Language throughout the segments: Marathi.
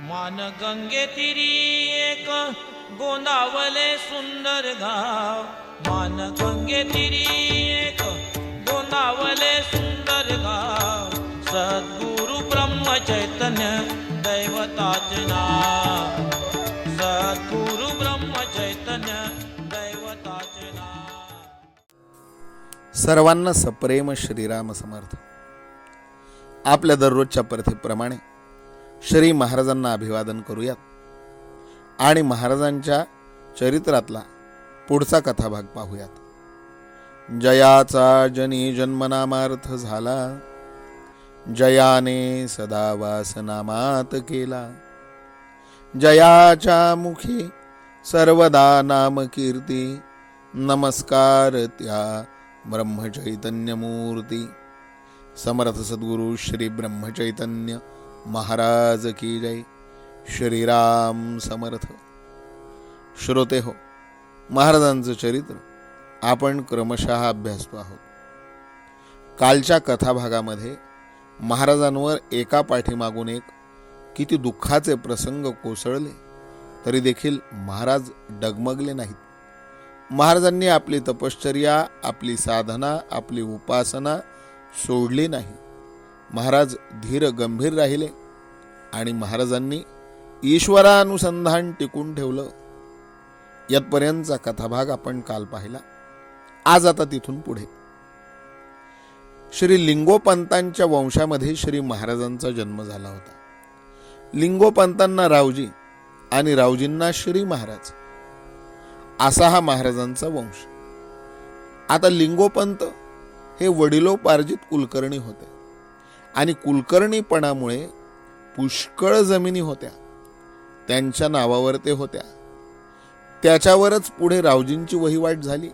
मान गंगे तिरी एक गोंदावले सुंदर गाव. मान गंगे तिरी एक गोंदावले सुंदर गाव. सद्गुरु ब्रह्म चैतन्य दैवताचे नाव. सद्गुरु ब्रह्म चैतन्य दैवताचे नाव. सर्वांना सप्रेम श्रीराम समर्थ. आपल्या दररोजच्या प्रथेप्रमाणे श्री महाराजांना अभिवादन करूयात. आणि महाराजांच्या चरित्रातला पुढचा कथाभाग पाहूयात. जयाचा जनी जन्मनामार्थ झाला. जयाने सदा वासनामात केला. जयाच्या मुखी सर्वदा नाम कीर्ती नमस्कार त्या ब्रह्मचैतन्य मूर्ती समर्थ सद्गुरु श्री ब्रह्मचैतन्य महाराज की जय। श्रीराम समर्थ। श्रोते हो महाराजांचं चरित्र आपण क्रमशः अभ्यासतो आहोत कालच्या कथाभागामध्ये महाराजांवर एका पाठीमागून एक किती दुःखाचे प्रसंग कोसळले तरी देखील महाराज डगमगले नाहीत। महाराजांनी आपली तपश्चर्या आपली साधना आपली उपासना सोडली नाही। महाराज धीर गंभीर राहिले आणि महाराजांनी ईश्वरानुसंधान टिकून ठेवलं. यातपर्यंतचा कथाभाग आपण काल पाहिला. आज आता तिथून पुढे. श्री लिंगोपंतांच्या वंशामध्ये श्री महाराजांचा जन्म झाला होता. लिंगोपंतांना रावजी आणि रावजींना श्री महाराज. असा हा महाराजांचा वंश. आता लिंगोपंत हे वडिलोपार्जित कुलकर्णी होते. आणि कुलकर्णीपणामुळे पुष्कळ जमिनी होत्या. त्यांच्या नावावर ते होत्या. त्याच्यावरच पुढे रावजींची वहिवाट झाली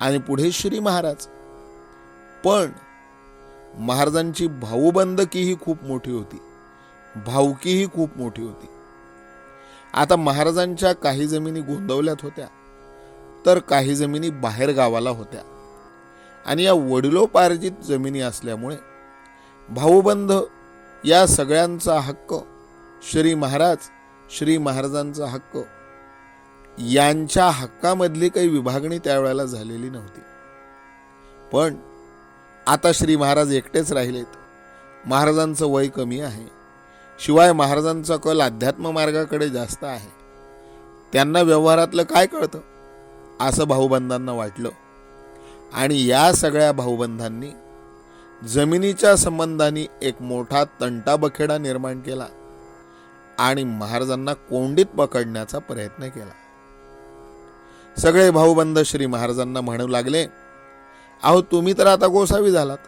आणि पुढे श्री महाराज. पण महाराजांची भाऊबंदकीही खूप मोठी होती. भावकीही खूप मोठी होती. आता महाराजांच्या काही जमिनी गोंदवल्यात होत्या तर काही जमिनी बाहेर गावाला होत्या. आणि या वडिलोपार्जित जमिनी असल्यामुळे भाऊबंध या सगळ्यांचा हक्क श्री महाराज श्री महाराजांचा हक्क. यांच्या हक्कामधली काही विभागणी त्यावेळेला झालेली नव्हती. पण आता श्री महाराज एकटेच राहिलेत. महाराजांचं वय कमी आहे. शिवाय महाराजांचा कल अध्यात्म मार्गाकडे जास्त आहे. त्यांना व्यवहारातलं काय कळतं? असं भाऊबंधांना वाटलं. आणि या सगळ्या भाऊबंधांनी जमिनीच्या संबंधाने एक मोठा तंटाबखेडा निर्माण केला आणि महाराजांना कोंडीत पकडण्याचा प्रयत्न केला. सगळे भाऊबंध श्री महाराजांना म्हणू लागले अहो तुम्ही तर आता गोसावी झालात.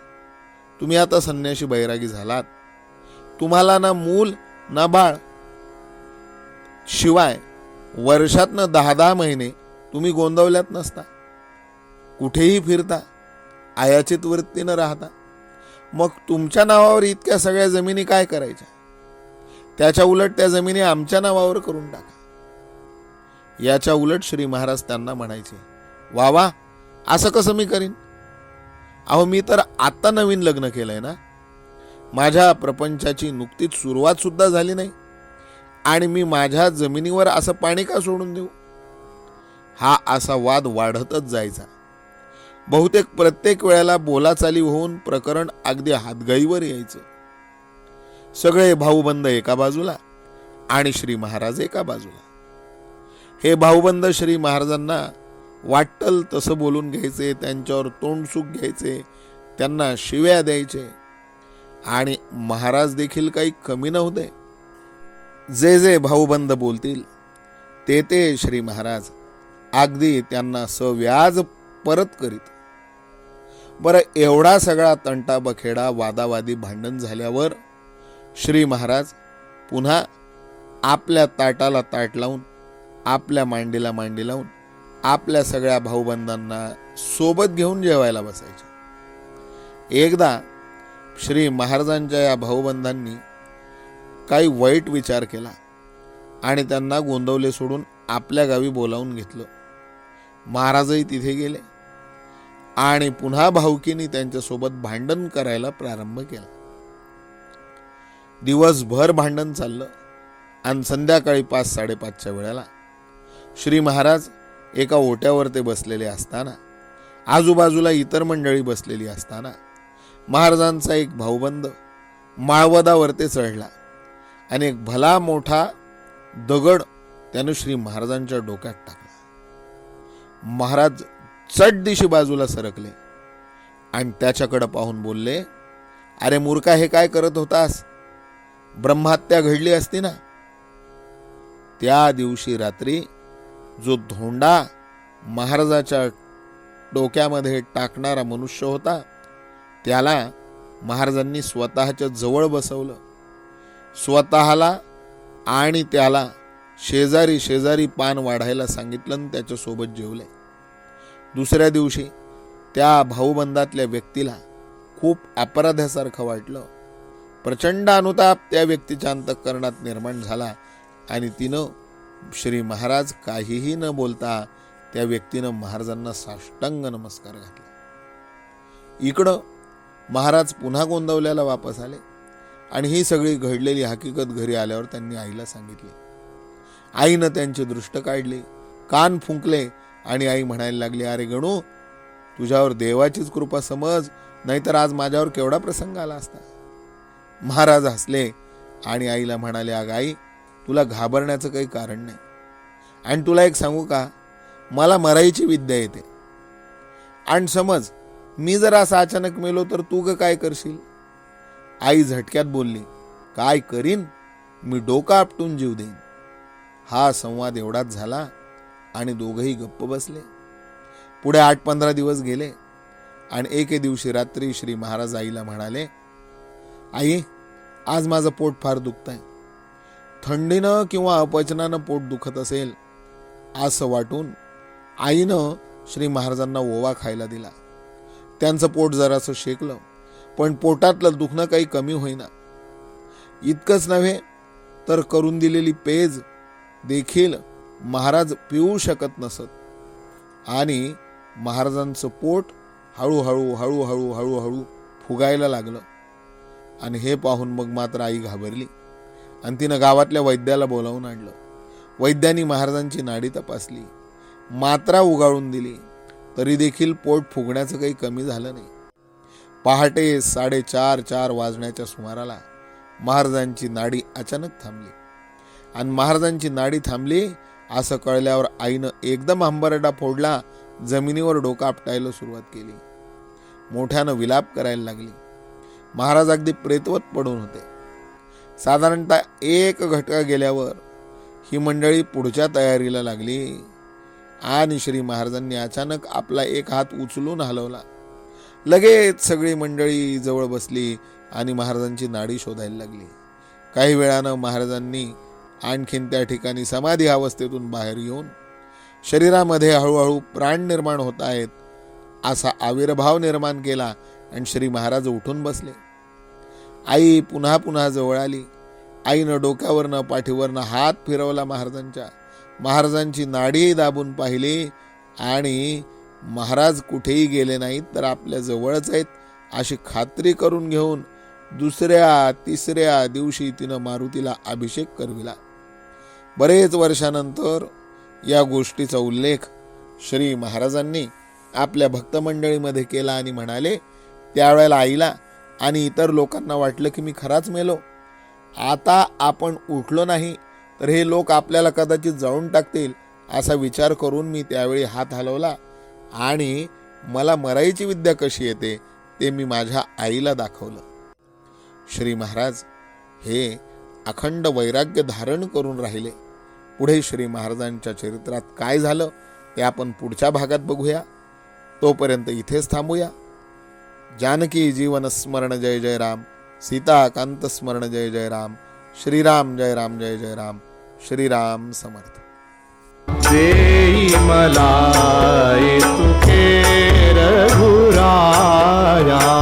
तुम्ही आता संन्याशी बैरागी झालात. तुम्हाला ना मूल ना बाळ. शिवाय वर्षातनं दहा दहा महिने तुम्ही गोंदवल्यात नसता. कुठेही फिरता आयाचित वृत्तीनं राहता. मग तुमच्या नावावर इतक्या सगळ्या जमिनी काय करायच्या? त्याच्या उलट त्या जमिनी आमच्या नावावर करून टाका. याच्या उलट श्री महाराज त्यांना म्हणायचे वा वा असं कसं मी करीन? अहो मी तर आत्ता नवीन लग्न केलंय ना. माझ्या प्रपंचाची नुकतीच सुरुवात सुद्धा झाली नाही. आणि मी माझ्या जमिनीवर असं पाणी का सोडून देऊ? हा असा वाद वाढतच जायचा. बहुतेक प्रत्येक वेळेला बोलाचाली होऊन प्रकरण अगदी हातगाईवर यायचं. सगळे भाऊबंद एका बाजूला आणि श्री महाराज एका बाजूला. हे भाऊबंद श्री महाराजांना वाटल तसं बोलून घ्यायचे त्यांच्यावर तोंडसुख घ्यायचे त्यांना शिव्या द्यायचे. आणि महाराज देखील काही कमी नव्हते. जे जे भाऊबंद बोलतील ते ते श्री महाराज अगदी त्यांना सव्याज परत करीत. बरं एवढा सगळा तंटा बखेडा वादावादी भांडण झाल्यावर श्री महाराज पुन्हा आपल्या ताटाला ताट लावून आपल्या मांडीला मांडी लावून आपल्या सगळ्या भाऊबंधांना सोबत घेऊन जेवायला बसायचे. एकदा श्री महाराजांच्या या भाऊबंधांनी काही वाईट विचार केला आणि त्यांना गोंदवले सोडून आपल्या गावी बोलावून घेतलं. महाराजही तिथे गेले. आणि पुन्हा भाऊकीनी त्यांच्यासोबत भांडण करायला प्रारंभ केला. दिवसभर भांडण चाललं आणि संध्याकाळी पाच साडेपाचच्या वेळेला श्री महाराज एका ओट्यावर ते बसलेले असताना आजूबाजूला इतर मंडळी बसलेली असताना महाराजांचा एक भाऊबंद माळवदावर ते चढला आणि एक भला मोठा दगड त्यानं श्री महाराजांच्या डोक्यात टाकला. महाराज चट दिशी बाजूला सरकले आणि त्याच्याकडं पाहून बोलले अरे मूर्खा हे काय करत होतास? ब्रह्महत्या घडली असती ना. त्या दिवशी रात्री जो धोंडा महाराजाच्या डोक्यामध्ये टाकणारा मनुष्य होता त्याला महाराजांनी स्वतःच्या जवळ बसवलं. स्वतःला आणि त्याला शेजारी शेजारी पान वाढायला सांगितलं आणि त्याच्यासोबत जेवले. दुसऱ्या दिवशी त्या भाऊबंदातल्या व्यक्तीला खूप अपराध्यासारखं वाटलं. प्रचंड अनुताप त्या व्यक्तीच्या अंतःकरणात निर्माण झाला आणि तिनं श्री महाराज काहीही न बोलता त्या व्यक्तीनं महाराजांना साष्टांग नमस्कार घातला. इकडं महाराज पुन्हा गोंदवल्याला वापस आले आणि ही सगळी घडलेली हकीकत घरी आल्यावर त्यांनी आईला सांगितली. आईनं त्यांची दृष्ट काढली. कान फुंकले आणि आई म्हणायला लागली अरे गणू तुझ्यावर देवाचीच कृपा समज नाहीतर आज माझ्यावर केवढा प्रसंग आला असता. महाराज हसले आणि आईला म्हणाले अग आई तुला घाबरण्याचं काही कारण नाही. आणि तुला एक सांगू का? मला मरायची विद्या येते. आणि समज मी जर असं अचानक मेलो तर तू ग काय करशील? आई झटक्यात बोलली काय करीन? मी डोकं आपटून जीव देईन. हा संवाद एवढाच झाला आणि दोघंही गप्प बसले. पुढे आठ पंधरा दिवस गेले आणि एके दिवशी रात्री श्री महाराज आईला म्हणाले आई आज माझं पोट फार दुखत आहे थंडीनं किंवा अपचनानं पोट दुखत असेल असं वाटून आईनं श्री महाराजांना ओवा खायला दिला. त्यांचं पोट जरासं शेकलं पण पोटातलं दुखणं काही कमी होईना. इतकंच नव्हे तर करून दिलेली पेज देखील महाराज पिऊ शकत नसत. आणि महाराजांचं पोट हळूहळू हळूहळू हळूहळू फुगायला लागलं. आणि हे पाहून मग मात्र आई घाबरली. आणि तिनं गावातल्या वैद्याला बोलावून आणलं. वैद्यांनी महाराजांची नाडी तपासली. मात्रा उगाळून दिली. तरी देखील पोट फुगण्याचं काही कमी झालं नाही. पहाटे साडेचार चार वाजण्याच्या सुमाराला महाराजांची नाडी अचानक थांबली. आणि महाराजांची नाडी थांबली असं कळल्यावर आईनं एकदम आंबरडा फोडला जमिनीवर डोका आपटायला सुरुवात केली. मोठ्यानं विलाप करायला लागली. महाराज अगदी प्रेतवत पडून होते. साधारणतः एक घटका गेल्यावर ही मंडळी पुढच्या तयारीला लागली आणि श्री महाराजांनी अचानक आपला एक हात उचलून हलवला. लगेच सगळी मंडळी जवळ बसली आणि महाराजांची नाडी शोधायला लागली. काही वेळानं महाराजांनी आणखीन त्या ठिकाणी समाधी अवस्थेतून बाहेर येऊन शरीरामध्ये हळूहळू प्राण निर्माण होत आहेत असा आविर्भाव निर्माण केला आणि श्री महाराज उठून बसले. आई पुन्हा पुन्हा जवळ आली. आईनं डोक्यावरनं पाठीवरनं हात फिरवला महाराजांच्या. महाराजांची नाडी दाबून पाहिली आणि महाराज कुठेही गेले नाहीत तर आपल्या जवळच आहेत अशी खात्री करून घेऊन दुसऱ्या तिसऱ्या दिवशी तिनं मारुतीला अभिषेक करविला. बरेच वर्षानंतर या गोष्टीचा उल्लेख श्री महाराजांनी आपल्या भक्तमंडळीमध्ये केला आणि म्हणाले त्यावेळेला आईला आणि इतर लोकांना वाटलं की मी खराच मेलो. आता आपण उठलो नाही तर हे लोक आपल्याला कदाचित जाळून टाकतील असा विचार करून मी त्यावेळी हात हलवला आणि मला मरायची विद्या कशी येते ते मी माझ्या आईला दाखवलं. श्री महाराज हे अखंड वैराग्य धारण करून राहिले. पुढे श्री महाराजांच्या चरित्रात काय झालं ते आपण पुढच्या भागात बघूया. तोपर्यंत इथेच थांबूया. जानकी जीवन स्मरण जय जय राम. सीताकांत स्मरण जय जय राम. श्रीराम जय राम जय जय राम. श्रीराम समर्थ. जे मला तुके रघुराया।